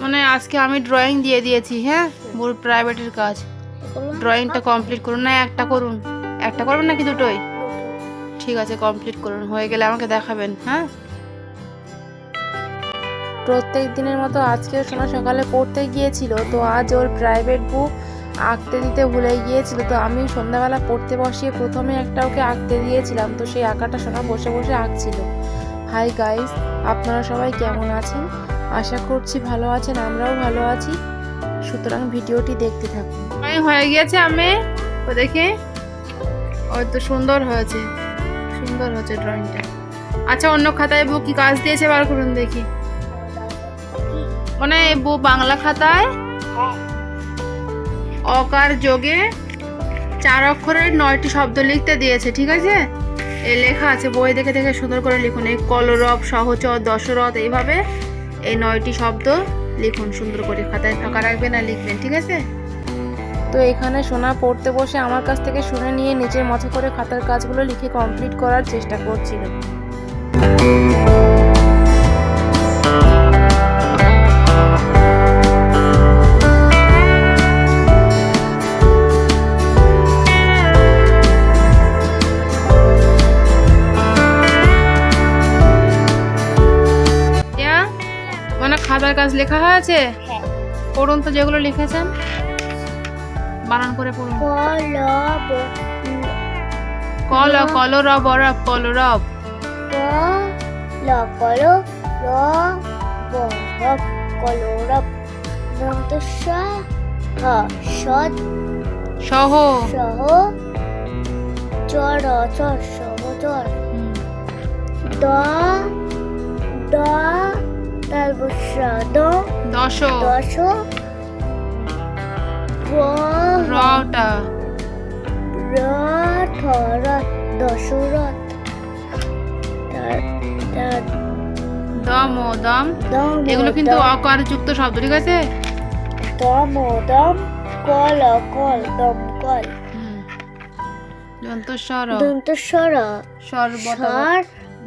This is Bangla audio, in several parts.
মানে আজকে আমি ড্রয়িং দিয়ে দিয়েছি হ্যাঁ? মোর প্রাইভেটের কাজ। ড্রয়িংটা কমপ্লিট করুন। না, একটা করুন। একটা করবেন নাকি দুটোই? ঠিক আছে কমপ্লিট করুন। হয়ে গেলে আমাকে দেখাবেন হ্যাঁ? প্রত্যেক দিনের মতো আজকে সোনা সকালে পড়তে গিয়েছিল, তো আজ ওর প্রাইভেট বুক আঁকতে দিতে ভুলে গিয়েছিল, তো আমি সন্ধ্যাবেলা পড়তে বসিয়ে প্রথমে একটা ওকে আঁকতে দিয়েছিলাম, তো সেই আঁকাটা সোনা বসে বসে আঁকছিল। হাই গাইস আপনারা সবাই কেমন আছেন? আশা করছি ভালো আছেন, আমরাও ভালো আছি। সুতরাং ভিডিওটি দেখতে থাকুন। হয়ে গিয়েছে আমি, ও দেখে। ওই তো সুন্দর হয়েছে সুন্দর হয়েছে ড্রয়িংটা আচ্ছা অন্য খাতায় বউ কি কাজ দিয়েছে বার করুন দেখি। মানে বউ বাংলা খাতায়, অকার যোগে চার অক্ষরের নয়টি শব্দ লিখতে দিয়েছে, ঠিক আছে? এ লেখা আছে, বই দেখে দেখে সুন্দর করে লিখুন। এই কলরব, সহচর, দশরথ, এইভাবে এই নয়টি শব্দ লিখুন, সুন্দর করে খাতায় ফাঁকা রাখবেন আর লিখবেন, ঠিক আছে? তো এখানে সোনা পড়তে বসে আমার কাছ থেকে শুনে নিয়ে নিজের মতো করে খাতার কাজগুলো লিখে কমপ্লিট করার চেষ্টা করছিল খাতার কাজ লেখা হয়েছে হ্যাঁ পড়ুন তো যেগুলো লিখেছেন বানান করে পড়ুন কল কলরব দন্তস্ব হ সদ সহ সহ চর চর সহচর হুম, দ দ তারপর স দ দশ দশ রটা রথ রথ দশরথ দম। ও দম এগুলো কিন্তু অকার যুক্ত শব্দ ঠিক আছে? দম দম কল কল দম কল। হুম। দন্ত স্বর। সর্বত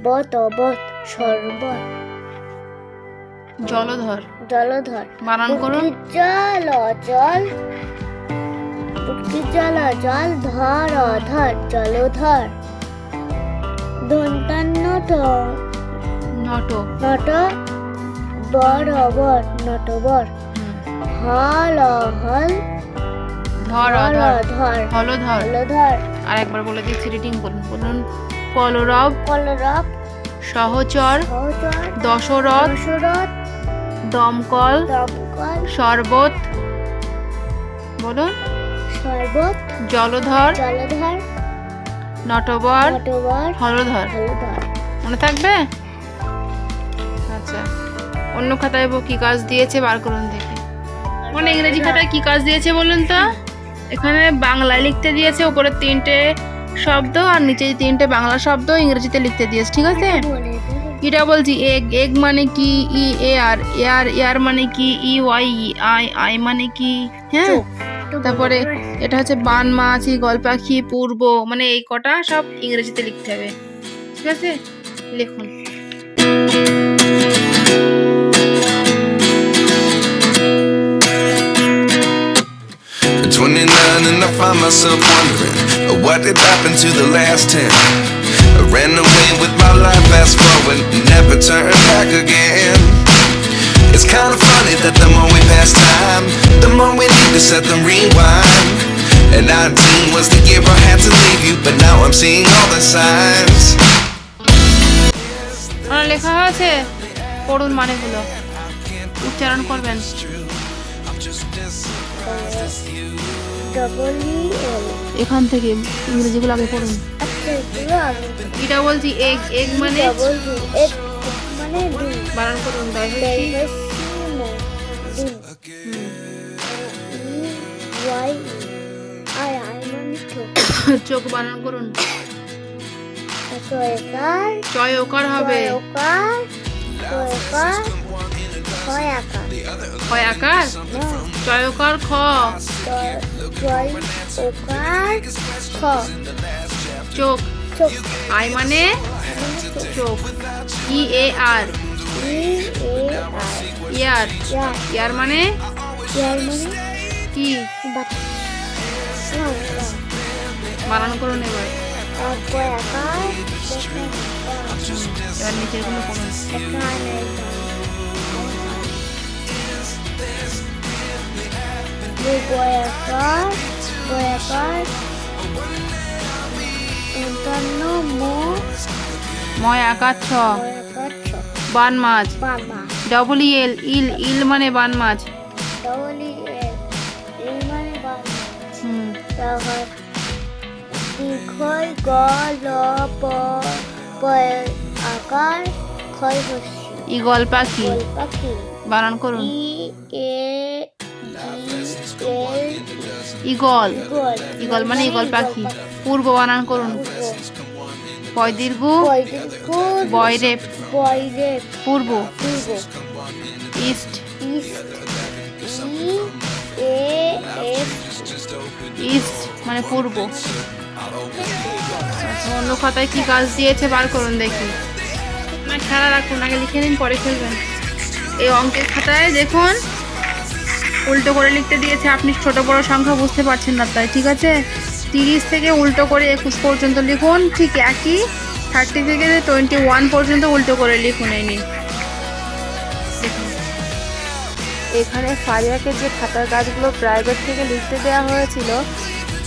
বত বত। সর্বত জলধর। জলধর। বানান করুন। জল জল পুটকি জল জল ধর ধর জলধর। দন্তান্নত নট। নট। বড় বর নটবর। হুম। হল হল। ধর হল অধর ধর। হলধর। হলধর। আর একবার বলে দিচ্ছি রিডিং করুন। বলুন কলরব। কলরব। সহচর। সহচর। দশরথ। দশরথ। দমকল দমকল শরবত বলুন। সর্বত জলধর জলধর নটবর নটবর হলধর। হলধর। মনে থাকবে? আচ্ছা। অন্য খাতায় কি কাজ দিয়েছে? বার করুন দেখি। মানে ইংরেজি খাতায় কি কাজ দিয়েছে বলুন তো? এখানে বাংলায় লিখতে দিয়েছে উপরে তিনটে শব্দ আর নিচে তিনটে বাংলা শব্দ ইংরেজিতে লিখতে দিয়েছে ঠিক আছে। এটা বলছি এগ এগ মানে কি ই এ আর এয়ার এয়ার মানে কি E Y E eye eye মানে কি হ্যাঁ? তারপরে এটা হচ্ছে বান মাছি গলপাখি পূর্ব মানে এই কটা সব ইংরেজিতে লিখতে হবে। ঠিক আছে? লিখুন। 29 and I find myself wondering what did happen to the last 10. I ran away with my life, fast forward, never turn back again. It's kind of funny that the more we pass time, the more we need to set the rewind. And 19 was the year I had to leave you, but now I'm seeing all the signs. আমার লেখা আছে পড়ুন মানেগুলো উচ্চারণ করবেন ডবল ই এল এখান থেকে ইংরেজিগুলো আগে পড়ুন। এটা বলছি এগ এগ মানে? এক মানে বারণ করুন আই মানে চোখ। চোখ বারণ করুন। ছয়কার চয় ওকার হবে। ছয়কার আকার চয় খ চোখ চোখ আই মানে চোখ ই এ আর এ আর ইয়ার ইয়ার ইয়ার মানে কি। বানান করুন এবার এবার নিচেরগুলো করুন এখানে দুই গোয়াকার গোয়াকার পঞ্চান্ন মো ময় আকার ছ গোয়াকার ছ বান মাছ ডবল এল ইল ইল মানে বান মাছ ডবলি এল এই মানে বাবা হুম তারপর দীর্ঘই গ ল প প আকার ক্ষয় হস্যি ইগল পাখি বানান করুন ই এ ইগল গোল ইগল মানে ইগল পাখি। পূর্ব বানান করুন। বয় দীর্ঘ বয়রে বৈরে পূর্ব। ইস্ট। ইস্ট মানে পূর্ব। অন্য খাতায় কি কাজ দিয়েছে বার করুন দেখি। খেলা রাখুন আগে লিখে নিন পরে খেলবেন। এই অঙ্কের খাতায় দেখুন উল্টো করে লিখতে দিয়েছে, আপনি ছোট বড় সংখ্যা বুঝতে পারছেন না তাই, ঠিক আছে? তিরিশ থেকে উল্টো করে একুশ পর্যন্ত লিখুন, ঠিক একই। থার্টি থেকে টোয়েন্টি ওয়ান পর্যন্ত উল্টো করে লিখুন এই নিন এখানে ফারিয়াকে যে খাতার কাজগুলো প্রাইভেট থেকে লিখতে দেওয়া হয়েছিল,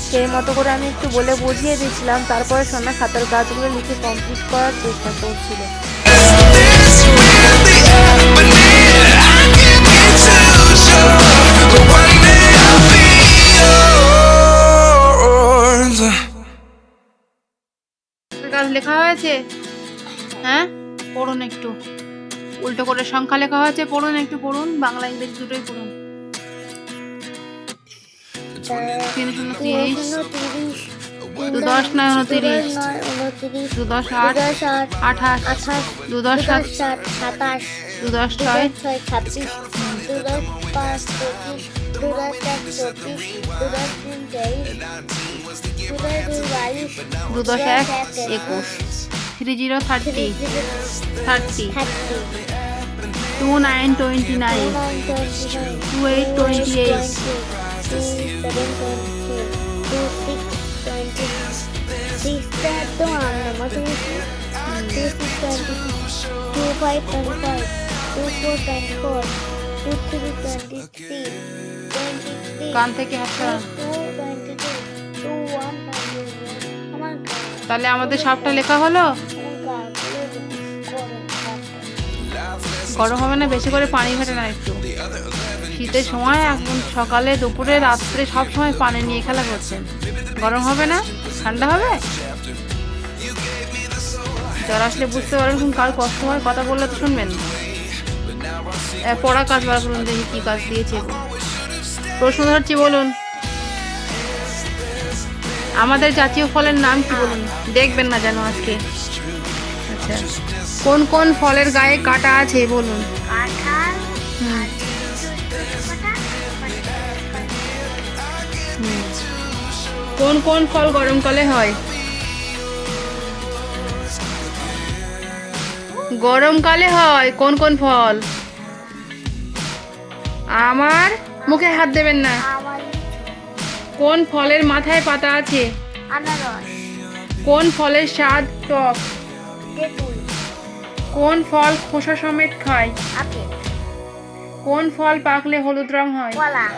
সেই মতো করে আমি একটু বলে বুঝিয়ে দিচ্ছিলাম তারপরে সোনা খাতার কাজগুলো লিখে কমপ্লিট করার চেষ্টা করছিল লেখা হয়েছে? হ্যাঁ? পড়ুন একটু। উল্টো করে সংখ্যা লেখা হয়েছে, পড়ুন একটু, পড়ুন। বাংলা, ইংরেজি দুটোই পড়ুন। দু দশ, নয়, উনতিরিশ। আট, আঠাশ। দু দশ দু দশ, ছয়। পাঁচ দু দশ দু দশ এক একুশ three zero thirty thirty two nine twenty nine two eight twenty eight two five twenty five two four twenty four two three twenty three twenty three কান থেকে হাত তাহলে আমাদের সবটা লেখা হলো? গরম হবে না, বেশি করে পানি ঘাটে না একটু। শীতের সময় এখন সকালে, দুপুরে, রাত্রে সব সময় পানি নিয়ে খেলা করছেন। গরম হবে না? ঠান্ডা হবে? জ্বর আসলে বুঝতে পারবেন কার কষ্ট হয়, কথা বললে তো শুনবেন। পড়া কাজ বার করুন, দেখি কি কাজ দিয়েছে। প্রশ্ন ধরছি, বলুন। আমাদের জাতীয় ফলের নাম কি বলুন? দেখবেন না যেন আজকে। আচ্ছা কোন কোন ফলের গায়ে কাটা আছে বলুন। কোন কোন ফল গরমকালে হয়? গরমকালে হয়, কোন কোন ফল? আমার মুখে হাত দেবেন না। কোন ফলের মাথায় পাতা আছে? আনারস। কোন ফলের স্বাদ টক? তেঁতুল কোন ফল খোসা সমেত খায়? আপেল। কোন ফল পাকলে হলুদ রং হয়? কলা।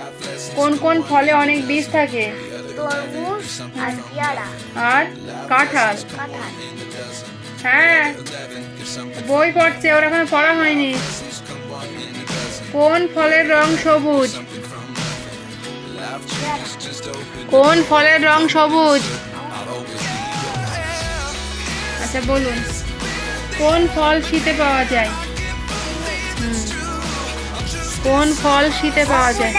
কোন কোন ফলে অনেক বীজ থাকে? তরমুজ আর পেয়ারা। আর কাঁঠাল। কাঁঠাল। হ্যাঁ। বই পড়ছে ওর এখন পড়া হয়নি। কোন ফলের রং সবুজ? কোন ফলের রং সবুজ? আচ্ছা বলুন। কোন ফল শীতে পাওয়া যায়। কোন ফল শীতে পাওয়া যায়?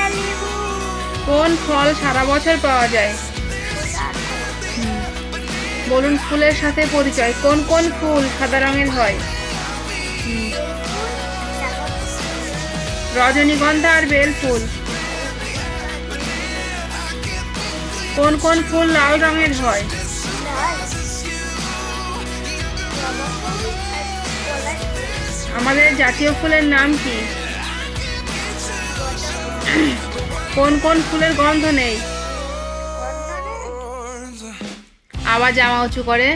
কোন ফল সারা বছর পাওয়া যায়? বলুন ফুলের সাথে পরিচয়। কোন কোন ফুল সাদা রঙের হয়? রজনীগন্ধা আর বেল ফুল। কোন কোন ফুল লাল রঙের হয়? আমাদের জাতীয় ফুলের নাম কি? কোন কোন ফুলের গন্ধ নেই? আবার জামা উঁচু করে।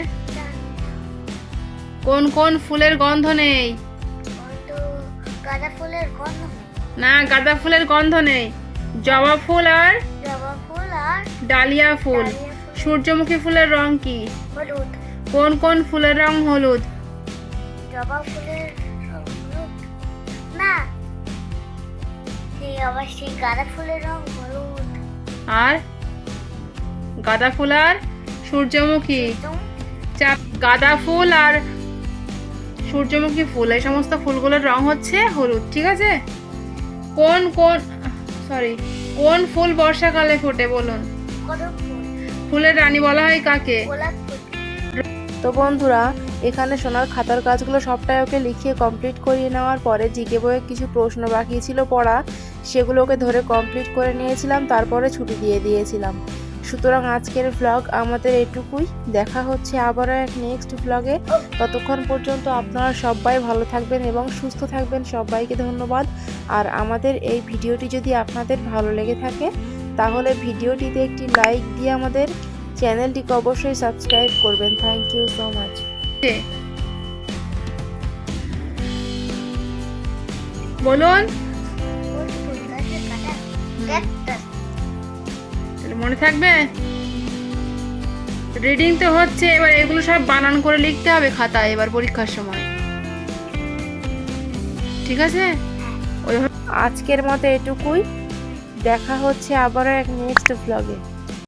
কোন কোন ফুলের গন্ধ নেই? না, গাঁদা ফুলের গন্ধ নেই। জবা ফুল আর জবা ডালিয়া ফুল। সূর্যমুখী ফুলের রং কি? হলুদ। কোন কোন ফুলের রং হলুদ? জবা ফুলের না আবার সেই গাঁদা ফুলের রং হলুদ। আর? গাঁদা ফুল আর সূর্যমুখী। চাপ গাঁদা ফুল আর সূর্যমুখী ফুল এই সমস্ত ফুলগুলোর রং হচ্ছে হলুদ ঠিক আছে? কোন কোন সরি কোন ফুল বর্ষাকালে ফোটে বলুন? ফুলের রানী বলা হয় কাকে? তো বন্ধুরা এখানে সোনার খাতার কাজগুলো সবটাই ওকে লিখিয়ে কমপ্লিট করিয়ে নেওয়ার পরে জিকে বইয়ে কিছু প্রশ্ন বাকি ছিল পড়া সেগুলোকে ধরে কমপ্লিট করে নিয়েছিলাম তারপরে ছুটি দিয়ে দিয়েছিলাম। সুতরাং আজকের ব্লগ আমাদের এটুকুই। দেখা হচ্ছে আবারও এক নেক্সট ব্লগে ততক্ষণ পর্যন্ত আপনারা সবাই ভালো থাকবেন এবং সুস্থ থাকবেন। সবাইকে ধন্যবাদ। আর আমাদের এই ভিডিওটি যদি আপনাদের ভালো লেগে থাকে তাহলে ভিডিওটিতে একটি লাইক দিয়ে আমাদের চ্যানেলটিকে অবশ্যই সাবস্ক্রাইব করবেন। থ্যাংক ইউ সো মাচ বলুন। মনে থাকবে? রিডিং তো হচ্ছে, এবার এগুলো সব বানান করে লিখতে হবে খাতায় এবার পরীক্ষার সময়। ঠিক আছে? আজকের মতো এটুকুই। দেখা হচ্ছে আবারও এক নেক্সট ব্লগে